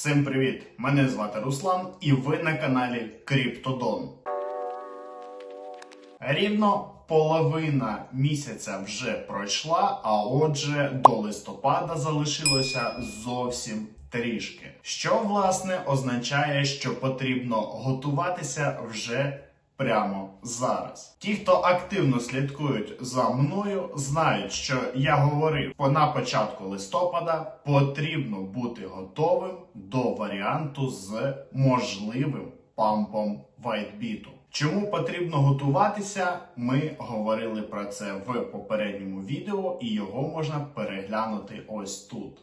Всім привіт! Мене звати Руслан, і ви на каналі Криптодон. Рівно половина місяця вже пройшла, а отже, до листопада залишилося зовсім трішки. Що власне означає, що потрібно готуватися вже прямо зараз. Ті, хто активно слідкують за мною, знають, що я говорив по на початку листопада потрібно бути готовим до варіанту з можливим пампом вайтбіту. Чому потрібно готуватися? Ми говорили про це в попередньому відео, і його можна переглянути ось тут.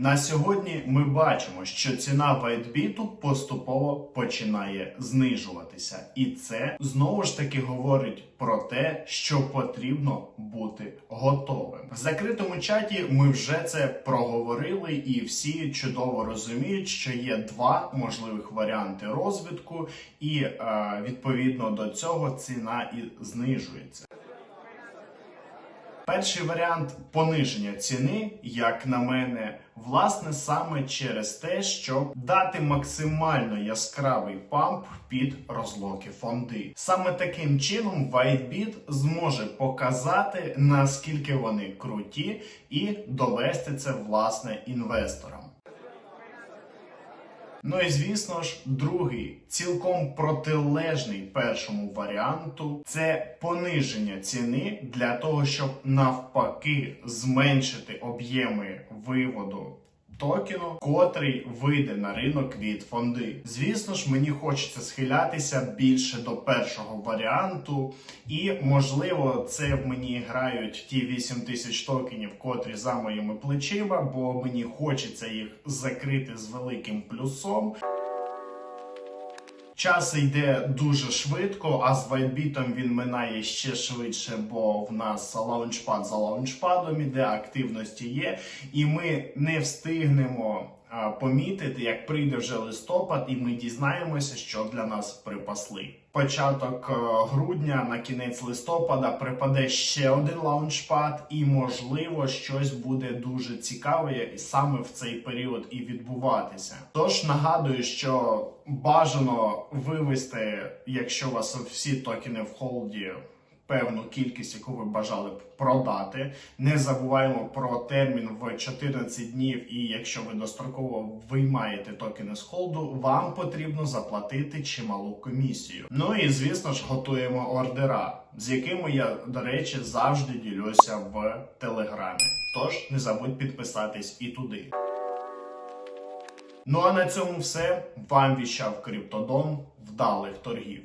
На сьогодні ми бачимо, що ціна вайтбіту поступово починає знижуватися, і це знову ж таки говорить про те, що потрібно бути готовим. В закритому чаті ми вже це проговорили, і всі чудово розуміють, що є два можливих варіанти розвитку, і е, відповідно до цього ціна і знижується. Перший варіант пониження ціни, як на мене, власне саме через те, щоб дати максимально яскравий памп під розлоки фонди. Саме таким чином WhiteBit зможе показати наскільки вони круті, і довести це власне інвесторам. Ну і звісно ж, другий, цілком протилежний першому варіанту, це пониження ціни для того, щоб навпаки зменшити об'єми виводу токену, котрий вийде на ринок від фонди. Звісно ж, мені хочеться схилятися більше до першого варіанту, і можливо, це в мені грають ті 8 тисяч токенів, котрі за моїми плечима, бо мені хочеться їх закрити з великим плюсом. Час йде дуже швидко, а з вайтбітом він минає ще швидше, бо в нас лаунчпад за лаунчпадом іде, активності є, і ми не встигнемо помітити, як прийде вже листопад, і ми дізнаємося, що для нас припасли. Початок е, грудня на кінець листопада припаде ще один лаунчпад, і можливо щось буде дуже цікаве саме в цей період і відбуватися. Тож нагадую, що бажано вивести, якщо у вас всі токени в холді. Певну кількість, яку ви бажали б продати. Не забуваємо про термін в 14 днів. І якщо ви достроково виймаєте токени з холду, вам потрібно заплатити чималу комісію. Ну і звісно ж готуємо ордера, з якими я, до речі, завжди ділюся в телеграмі. Тож не забудь підписатись і туди. Ну а на цьому все. Вам віщав Криптодон. Вдалих торгів.